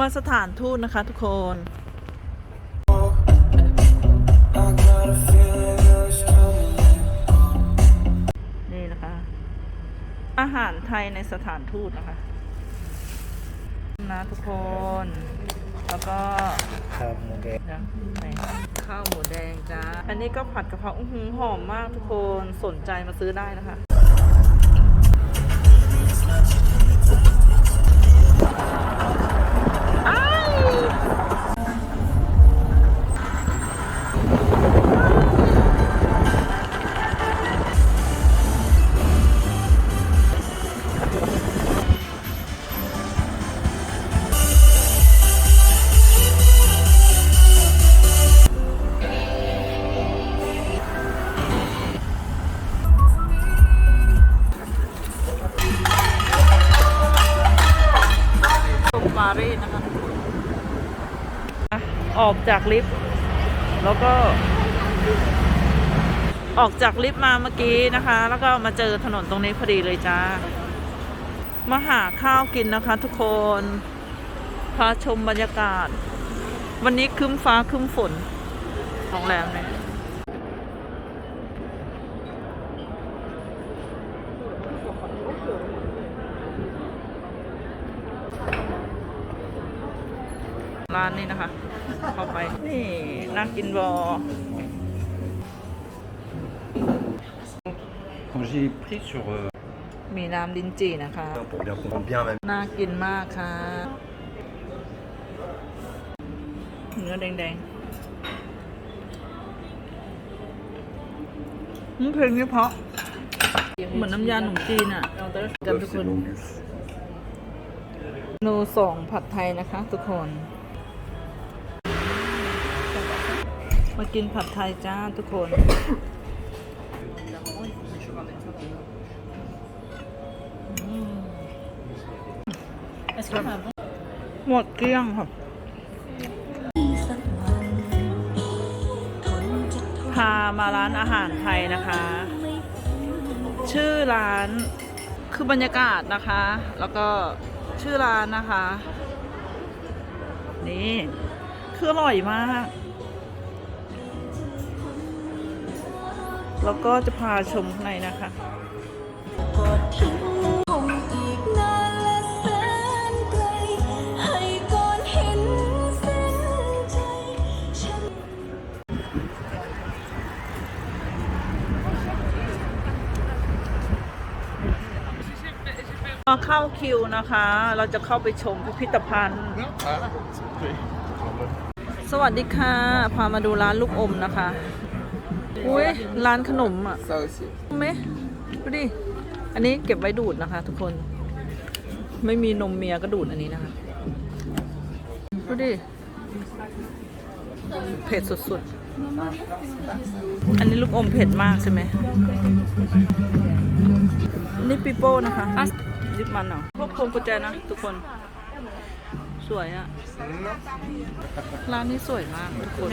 มาสถานทูตนะคะทุกคนนี่นะคะ อาหารไทยในสถานทูตนะคะนะทุกคน แล้วก็ครับหมูแดงนะไหนข้าวหมูแดงจ้าอันนี้ก็ผัดกะเพราอื้อหือหอมมากทุกคนสนใจมาซื้อได้นะคะารีสนะคะออกจากลิฟต์แล้วก็ ออกจากลิฟต์มาเมื่อกี้นะคะ แล้วก็มาเจอถนนตรงนี้พอดีเลยจ้ามาหาข้าวกินนะคะทุกคนพาชมบรรยากาศ วันนี้คึ้มฟ้าคึ้มฝนโรงแรมเนี่ย ร้านนี้นะคะ เข้าไป นี่น่ากินบอ Quand j'ai pris sur. euh, มีน้ำลิ้นจี่นะคะ pour bien comprendre bien même. น่ากินมากค่ะ เนื้อแดงๆมันเพลงนี้เพราะ เหมือนน้ำยาหนมจีนอะจำทุกคนเมนูสองผัดไทยนะคะ ทุกคน มากินผัดไทยจ้าทุกคนหมดเกลี้ยงค่ะพามาร้านอาหารไทยนะคะ ชื่อร้านคือบรรยากาศนะคะ แล้วก็ชื่อร้านนะคะ นี่ คืออร่อยมาก แล้วก็จะพาชมข้างในนะคะกอดทิ้งคงอีกนานและแสนไกลให้ก่อนเห็นเส้นใจฉันมาเข้าคิวนะคะ เราจะเข้าไปชมพิพิธภัณฑ์ สวัสดีค่ะ พามาดูร้านลูกอมนะคะ อุ้ยร้านขนมอะไหมดูดิ อันนี้เก็บไว้ดูดนะคะ ทุกคน ไม่มีนมเมียก็ดูดอันนี้นะคะ ดูดิ เผ็ดสุดๆ อันนี้ลูกอมเผ็ดมากใช่ไหม นี่ปีโป้นะคะยิบมันเหรอพวกพวงกุญแจนะทุกคน สวยอะร้านนี้สวยมากทุกคน